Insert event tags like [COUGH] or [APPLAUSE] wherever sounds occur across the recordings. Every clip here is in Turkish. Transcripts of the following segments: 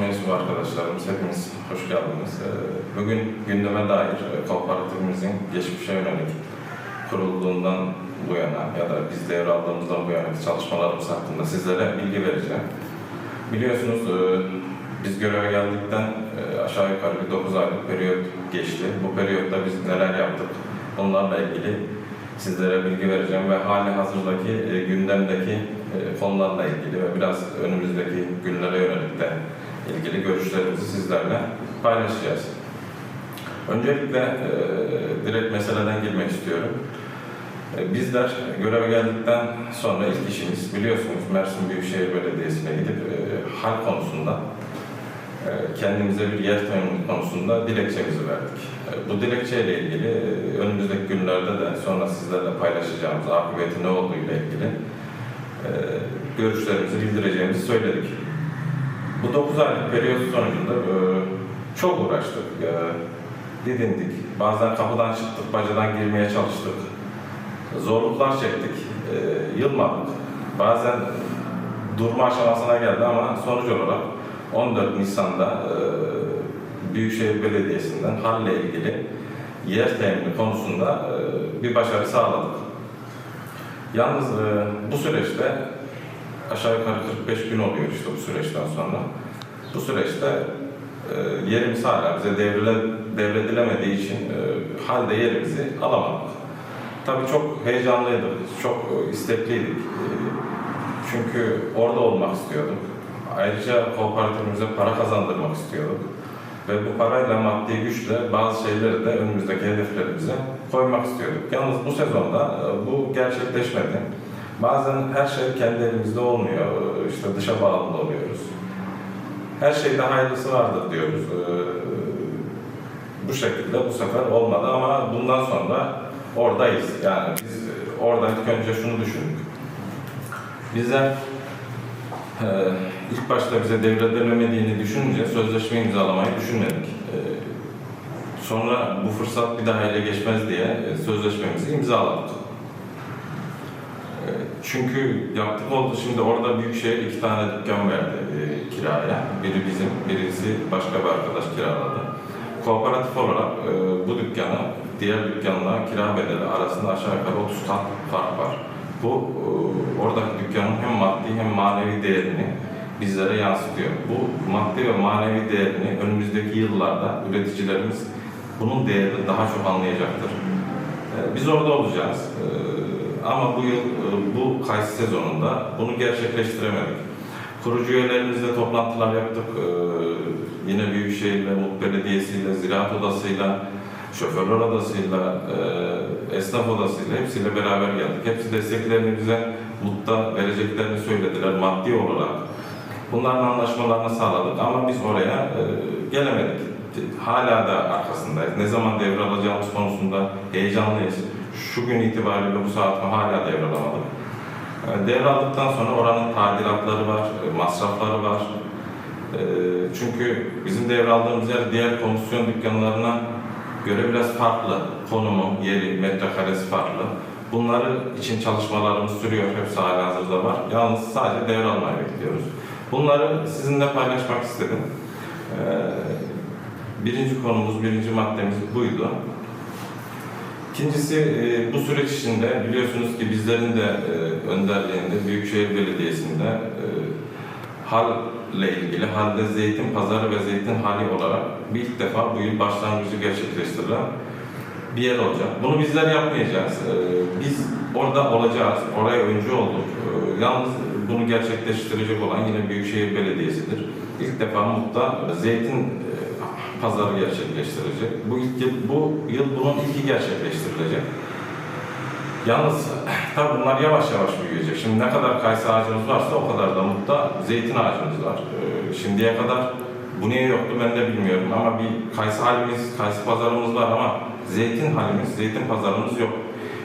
mensubu arkadaşlarımız hepiniz hoş geldiniz. Ee, Bugün gündeme dair e, kooperatifimizin geçmişe yönelik kurulduğundan bu yana ya da biz devraldığımızdan bu yana çalışmalarımız hakkında sizlere bilgi vereceğim. Biliyorsunuz e, biz göreve geldikten e, aşağı yukarı bir 9 aylık periyot geçti. Bu periyotta biz neler yaptık onlarla ilgili sizlere bilgi vereceğim ve hali hazırdaki gündemdeki konularla ilgili ve biraz önümüzdeki günlere yönelik de ilgili görüşlerimizi sizlerle paylaşacağız. Öncelikle e, direkt meseleden girmek istiyorum. E, Bizler göreve geldikten sonra ilk işimiz biliyorsunuz Mersin Büyükşehir Belediyesi'ne gidip e, hal konusunda e, kendimize bir yer tanımı konusunda dilekçemizi verdik. E, Bu dilekçeyle ilgili e, önümüzdeki günlerde de sonra sizlerle paylaşacağımız akıbeti ne olduğu ile ilgili e, görüşlerimizi bildireceğimizi söyledik. Bu 9 aylık periyot sonucunda e, çok uğraştık, e, didindik. Bazen kapıdan çıktık, bacadan girmeye çalıştık. Zorluklar çektik, e, yılmadık. Bazen durma aşamasına geldi ama sonuç olarak 14 Nisan'da e, Büyükşehir Belediyesi'nden halle ilgili yer temini konusunda e, bir başarı sağladık. Yalnız e, bu süreçte aşağı yukarı 45 gün oluyor işte bu süreçten sonra. Bu süreçte e, yerimiz hala bize devrile, devredilemediği için e, halde yerimizi alamadık. Tabii çok heyecanlıydık, çok istekliydik. E, çünkü orada olmak istiyorduk. Ayrıca kooperatifimize para kazandırmak istiyorduk. Ve bu parayla maddi güçle bazı şeyleri de önümüzdeki hedeflerimize koymak istiyorduk. Yalnız bu sezonda bu gerçekleşmedi. Bazen her şey kendi elimizde olmuyor. E, İşte dışa bağlı oluyoruz. Her şeyde hayırlısı vardır diyoruz. E, Bu şekilde bu sefer olmadı ama bundan sonra oradayız. Yani biz e, orada ilk önce şunu düşündük. Bize ee, ilk başta bize devredilemediğini düşününce sözleşme imzalamayı düşünmedik. Ee, sonra bu fırsat bir daha ele geçmez diye e, sözleşmemizi imzaladık. Çünkü yaptık oldu şimdi orada Büyükşehir iki tane dükkan verdi e, kiraya. Biri bizim, birisi başka bir arkadaş kiraladı. Kooperatif olarak e, bu dükkanı diğer dükkanla kira bedeli arasında aşağı yukarı 30 kat fark var. Bu e, oradaki dükkanın hem maddi hem manevi değerini bizlere yansıtıyor. Bu maddi ve manevi değerini önümüzdeki yıllarda üreticilerimiz bunun değerini daha çok anlayacaktır. E, Biz orada olacağız. E, Ama bu yıl, e, bu kayısı sezonunda bunu gerçekleştiremedik. Kurucu üyelerimizle toplantılar yaptık. E, Yine Büyükşehir'le, Mut Belediyesi'yle, Ziraat Odası'yla, Şoförler Odası'yla, e, Esnaf Odası'yla hepsiyle beraber geldik. Hepsi desteklerini bize Mut'ta vereceklerini söylediler maddi olarak. Bunların anlaşmalarını sağladık ama biz oraya gelemedik. Hala da arkasındayız. Ne zaman devralacağımız konusunda heyecanlıyız. Şu gün itibariyle bu saat hala devralamadık. E, Devraldıktan sonra oranın tadilatları var, e, masrafları var. E, Çünkü bizim devraldığımız yer diğer komisyon dükkanlarına göre biraz farklı. Konumu, yeri, metrekaresi farklı. Bunları için çalışmalarımız sürüyor. Hepsi hala hazırda var. Yalnız sadece devralmayı bekliyoruz. Bunları sizinle paylaşmak istedim. E, Birinci konumuz, birinci maddemiz buydu. İkincisi e, bu süreç içinde biliyorsunuz ki bizlerin de e, önderliğinde Büyükşehir Belediyesi'nde e, halle ilgili halde zeytin pazarı ve zeytin hali olarak bir ilk defa bu yıl başlangıcı gerçekleştirilen bir yer olacak. Bunu bizler yapmayacağız. E, biz orada olacağız. Oraya öncü olduk. Yalnız bunu gerçekleştirecek olan yine Büyükşehir Belediyesi'dir. İlk defa Mut'ta zeytin pazarı gerçekleştirecek. Bu ilk bu yıl bunun ilki gerçekleştirilecek. Yalnız [CLEARS THROAT] tabii bunlar yavaş yavaş büyüyecek. Şimdi ne kadar kayısı ağacımız varsa o kadar da Mut'ta zeytin ağacımız var. Ee, şimdiye kadar bu niye yoktu ben de bilmiyorum ama bir kayısı halimiz, kayısı pazarımız var ama zeytin halimiz, zeytin pazarımız yok.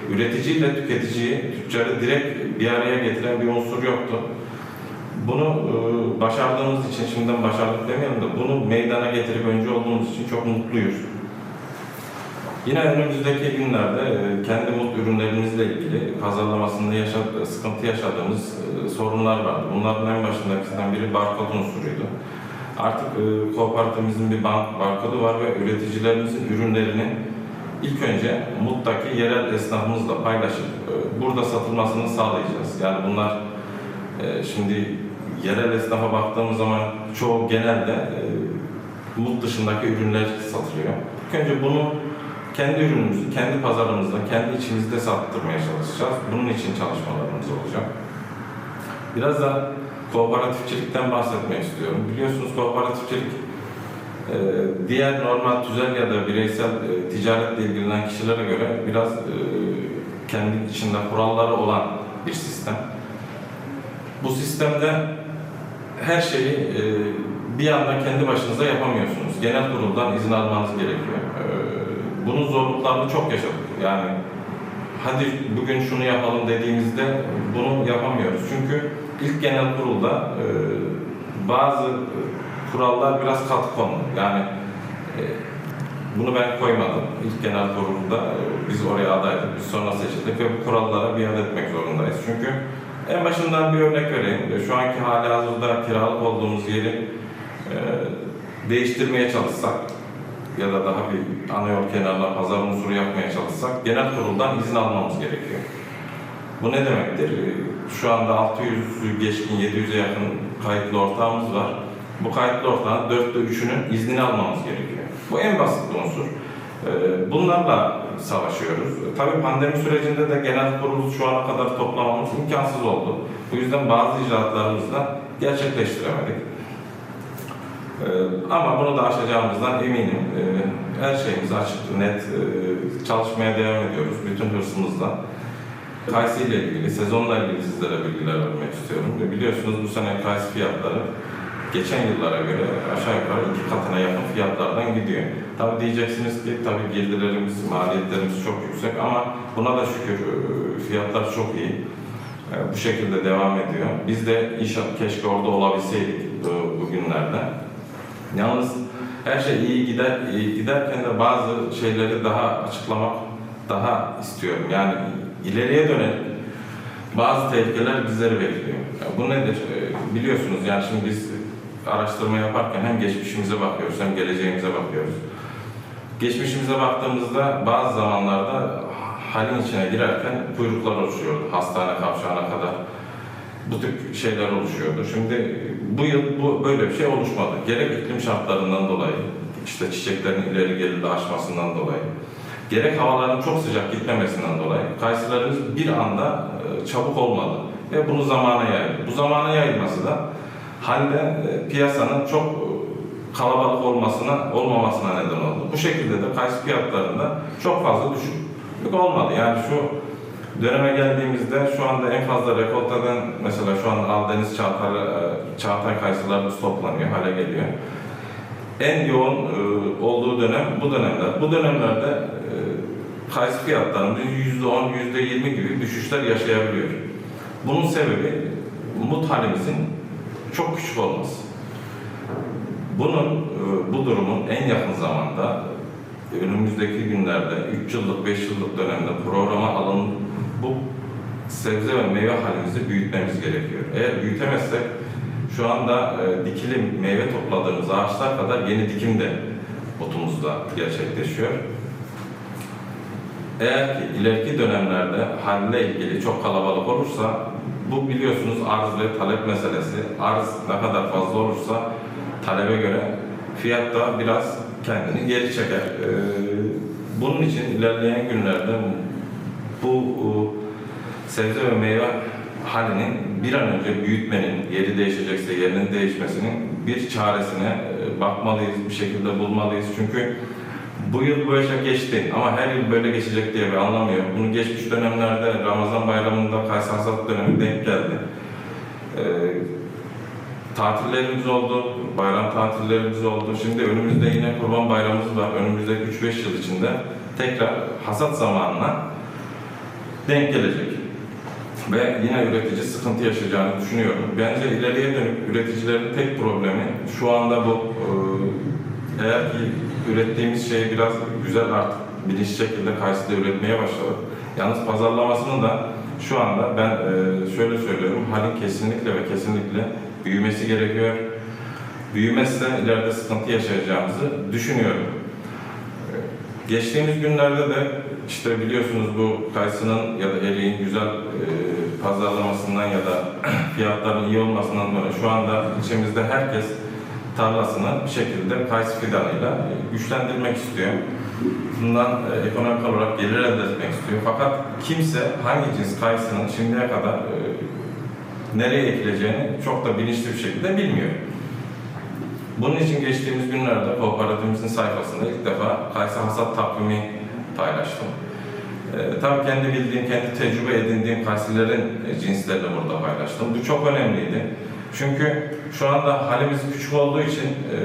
Üreticiyle tüketiciyi, tüccarı direkt bir araya getiren bir unsur yoktu. Bunu e, başardığımız için, şimdiden başardık demeyelim de bunu meydana getirip önce olduğumuz için çok mutluyuz. Yine önümüzdeki günlerde e, kendi mut ürünlerimizle ilgili pazarlamasında yaşa- sıkıntı yaşadığımız e, sorunlar vardı. Bunların en başındakisinden biri barkod unsuruydu. Artık kooperatifimizin bir bank barkodu var ve üreticilerimizin ürünlerini ilk önce muttaki yerel esnafımızla paylaşıp burada satılmasını sağlayacağız. Yani bunlar e, şimdi yerel esnafa baktığımız zaman çoğu genelde e, mut dışındaki ürünler satılıyor. İlk önce bunu kendi ürünümüzü, kendi pazarımızda, kendi içimizde sattırmaya çalışacağız. Bunun için çalışmalarımız olacak. Biraz da kooperatifçilikten bahsetmek istiyorum. Biliyorsunuz kooperatifçilik e, diğer normal tüzel ya da bireysel e, ticaretle ilgilenen kişilere göre biraz e, kendi içinde kuralları olan bir sistem. Bu sistemde her şeyi e, bir anda kendi başınıza yapamıyorsunuz. Genel kuruldan izin almanız gerekiyor. E, bunun zorluklarını çok yaşadık. Yani hadi bugün şunu yapalım dediğimizde bunu yapamıyoruz. Çünkü ilk genel kurulda e, bazı kurallar biraz katı konu. Yani e, bunu ben koymadım. İlk genel kurulda e, biz oraya adaydık, biz sonra seçildik ve bu kurallara biat etmek zorundayız. Çünkü en başından bir örnek vereyim. Şu anki hali hazırda kiralık olduğumuz yeri e, değiştirmeye çalışsak ya da daha bir ana yol kenarına pazar unsuru yapmaya çalışsak genel kuruldan izin almamız gerekiyor. Bu ne demektir? E, Şu anda 600 geçkin 700'e yakın kayıtlı ortağımız var. Bu kayıtlı ortağın dörtte üçünün iznini almamız gerekiyor. Bu en basit unsur. E, Bunlarla savaşıyoruz. Tabii pandemi sürecinde de genel kurulu şu ana kadar toplamamız imkansız oldu. Bu yüzden bazı icraatlarımızı da gerçekleştiremedik. Ee, ama bunu da aşacağımızdan eminim. Ee, her şeyimiz açık, net ee, çalışmaya devam ediyoruz bütün hırsımızla. Kayısı ile ilgili, sezonla ilgili sizlere bilgiler vermek istiyorum. Biliyorsunuz bu sene kayısı fiyatları geçen yıllara göre aşağı yukarı iki katına yakın fiyatlardan gidiyor. Tabii diyeceksiniz ki tabii girdilerimiz, maliyetlerimiz çok yüksek ama buna da şükür e, fiyatlar çok iyi. E, Bu şekilde devam ediyor. Biz de inşallah keşke orada olabilseydik e, bugünlerde. Yalnız her şey iyi gider iyi giderken de bazı şeyleri daha açıklamak daha istiyorum. Yani ileriye dönelik bazı tehlikeler bizleri bekliyor. Ya bu nedir? Biliyorsunuz yani şimdi biz araştırma yaparken hem geçmişimize bakıyoruz hem geleceğimize bakıyoruz. Geçmişimize baktığımızda bazı zamanlarda halin içine girerken kuyruklar oluşuyordu. Hastane kavşağına kadar bu tip şeyler oluşuyordu. Şimdi bu yıl bu böyle bir şey oluşmadı. Gerek iklim şartlarından dolayı, işte çiçeklerin ileri geride açmasından dolayı, gerek havaların çok sıcak gitmemesinden dolayı kayısılarımız bir anda e, çabuk olmadı ve bunu zamana yayıldı. Bu zamana yayılması da halde e, piyasanın çok e, kalabalık olmasına olmamasına neden oldu. Bu şekilde de kayısı fiyatlarında çok fazla düşüklük olmadı. Yani şu döneme geldiğimizde şu anda en fazla rekoltadan mesela şu an Aldeniz Çağatay, e, Çağatay kayısılarımız toplanıyor, hale geliyor. En yoğun olduğu dönem bu dönemler. Bu dönemlerde kayısı fiyatlarında %10, %20 gibi düşüşler yaşayabiliyor. Bunun sebebi mut halimizin çok küçük olması. Bunun, e, bu durumun en yakın zamanda önümüzdeki günlerde 3 yıllık, 5 yıllık dönemde programa alın bu sebze ve meyve halimizi büyütmemiz gerekiyor. Eğer büyütemezsek şu anda e, dikilim meyve topladığımız ağaçlar kadar yeni dikim de botumuzda gerçekleşiyor. Eğer ki ileriki dönemlerde halle ilgili çok kalabalık olursa bu biliyorsunuz arz ve talep meselesi. Arz ne kadar fazla olursa talebe göre fiyat da biraz kendini geri çeker. Ee, bunun için ilerleyen günlerde bu e, sebze ve meyve halinin bir an önce büyütmenin, yeri değişecekse yerinin değişmesinin bir çaresine e, bakmalıyız, bir şekilde bulmalıyız. Çünkü bu yıl bu yaşa geçti ama her yıl böyle geçecek diye bir anlamı yok. Bunu geçmiş dönemlerde Ramazan bayramında Kayseri Hasat dönemi denk geldi. Ee, tatillerimiz oldu, bayram tatillerimiz oldu. Şimdi önümüzde yine Kurban Bayramımız var. Önümüzdeki 3-5 yıl içinde tekrar hasat zamanına denk gelecek. Ve yine üretici sıkıntı yaşayacağını düşünüyorum. Bence ileriye dönük üreticilerin tek problemi şu anda bu e, eğer ki ürettiğimiz şeyi biraz güzel artık bilinçli şekilde karşısında üretmeye başladık. Yalnız pazarlamasını da şu anda ben e, şöyle söylüyorum, halin kesinlikle ve kesinlikle büyümesi gerekiyor. büyümezse ileride sıkıntı yaşayacağımızı düşünüyorum. Geçtiğimiz günlerde de işte biliyorsunuz bu kayısının ya da eriğin güzel e, pazarlamasından ya da [CLEARS THROAT] fiyatların iyi olmasından dolayı şu anda ilçemizde herkes tarlasını bir şekilde kayısı fidanıyla e, güçlendirmek istiyor. Bundan e, ekonomik olarak gelir elde etmek istiyor. Fakat kimse hangi cins kayısının şimdiye kadar e, nereye ekileceğini çok da bilinçli bir şekilde bilmiyor. Bunun için geçtiğimiz günlerde kooperatifimizin sayfasında ilk defa kayısı hasat takvimi paylaştım. Ee, tabii kendi bildiğim, kendi tecrübe edindiğim kayısıların e, cinslerini burada paylaştım. Bu çok önemliydi. Çünkü şu anda halimiz küçük olduğu için e,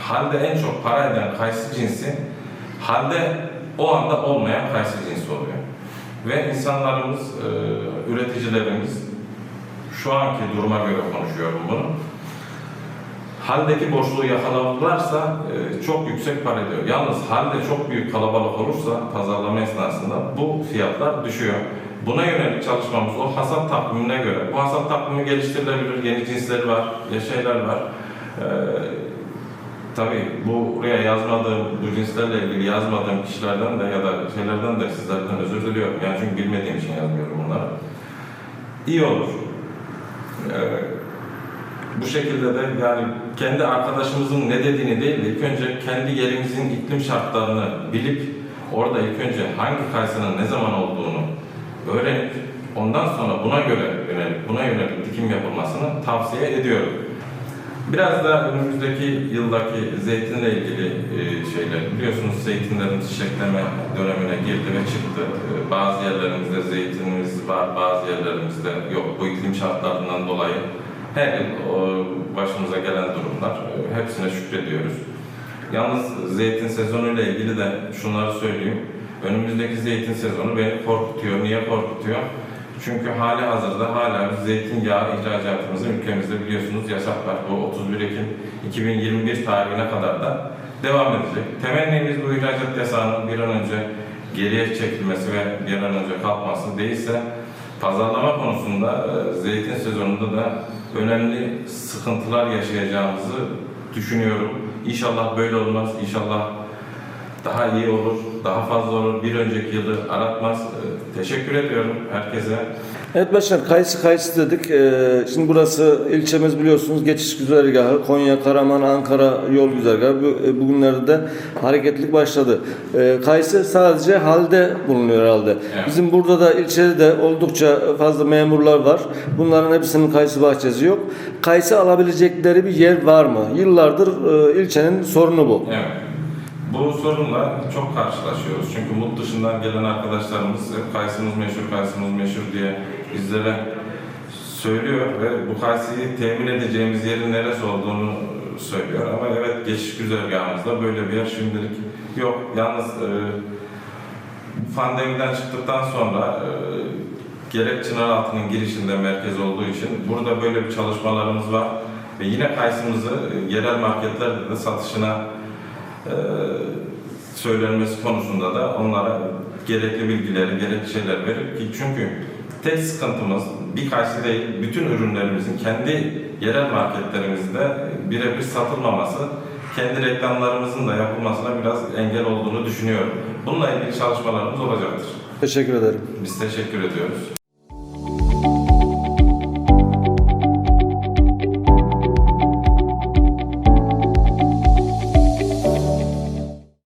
halde en çok para eden kayısı cinsi halde o anda olmayan kayısı cinsi oluyor. Ve insanlarımız, e, üreticilerimiz şu anki duruma göre konuşuyorum bunu haldeki boşluğu yakaladılarsa e, çok yüksek para ediyor. Yalnız halde çok büyük kalabalık olursa pazarlama esnasında bu fiyatlar düşüyor. Buna yönelik çalışmamız o hasat takvimine göre. Bu hasat takvimi geliştirilebilir. Yeni cinsleri var, yeni şeyler var. E, tabii bu buraya yazmadığım, bu cinslerle ilgili yazmadığım kişilerden de ya da şeylerden de sizlerden özür diliyorum. Yani çünkü bilmediğim için yazmıyorum bunları. İyi olur. E, bu şekilde de yani kendi arkadaşımızın ne dediğini değil de ilk önce kendi yerimizin iklim şartlarını bilip orada ilk önce hangi kayısının ne zaman olduğunu öğrenip ondan sonra buna göre yönelik, buna yönelik dikim yapılmasını tavsiye ediyorum. Biraz da önümüzdeki yıldaki zeytinle ilgili e, şeyler biliyorsunuz zeytinlerin çiçekleme dönemine girdi ve çıktı. E, Bazı yerlerimizde zeytinimiz var, bazı yerlerimizde yok. Bu iklim şartlarından dolayı her yıl başımıza gelen durumlar e, hepsine şükrediyoruz. Yalnız zeytin sezonu ile ilgili de şunları söyleyeyim. Önümüzdeki zeytin sezonu beni korkutuyor. Niye korkutuyor? Çünkü hali hazırda hala biz zeytinyağı ihracatımızı ülkemizde biliyorsunuz yasak var. Bu 31 Ekim 2021 tarihine kadar da devam edecek. Temennimiz bu ihracat yasağının bir an önce geriye çekilmesi ve bir an önce kalkması değilse pazarlama konusunda e, zeytin sezonunda da önemli sıkıntılar yaşayacağımızı düşünüyorum. İnşallah böyle olmaz. İnşallah daha iyi olur, daha fazla olur. Bir önceki yılı aratmaz. E, Teşekkür ediyorum herkese. Evet başkanım kayısı kayısı dedik. Ee, şimdi burası ilçemiz biliyorsunuz geçiş güzergahı. Konya, Karaman, Ankara yol güzergahı. E, bugünlerde de hareketlilik başladı. Ee, kayısı sadece halde bulunuyor herhalde. Evet. Bizim burada da ilçede de oldukça fazla memurlar var. Bunların hepsinin kayısı bahçesi yok. Kayısı alabilecekleri bir yer var mı? Yıllardır e, ilçenin sorunu bu. Evet. Bu sorunla çok karşılaşıyoruz. Çünkü Mut dışından gelen arkadaşlarımız hep kayısımız meşhur, kayısımız meşhur diye bizlere söylüyor ve bu kayısıyı temin edeceğimiz yerin neresi olduğunu söylüyor. Ama evet geçiş güzergahımızda böyle bir yer şimdilik yok. Yalnız e, pandemiden çıktıktan sonra e, gerek Çınaraltı'nın girişinde merkez olduğu için burada böyle bir çalışmalarımız var. Ve yine kayısımızı e, yerel marketlerde de satışına e, söylenmesi konusunda da onlara gerekli bilgileri, gerekli şeyler verip ki çünkü tek sıkıntımız bir kayısı değil, bütün ürünlerimizin kendi yerel marketlerimizde birebir satılmaması, kendi reklamlarımızın da yapılmasına biraz engel olduğunu düşünüyorum. Bununla ilgili çalışmalarımız olacaktır. Teşekkür ederim. Biz teşekkür ediyoruz.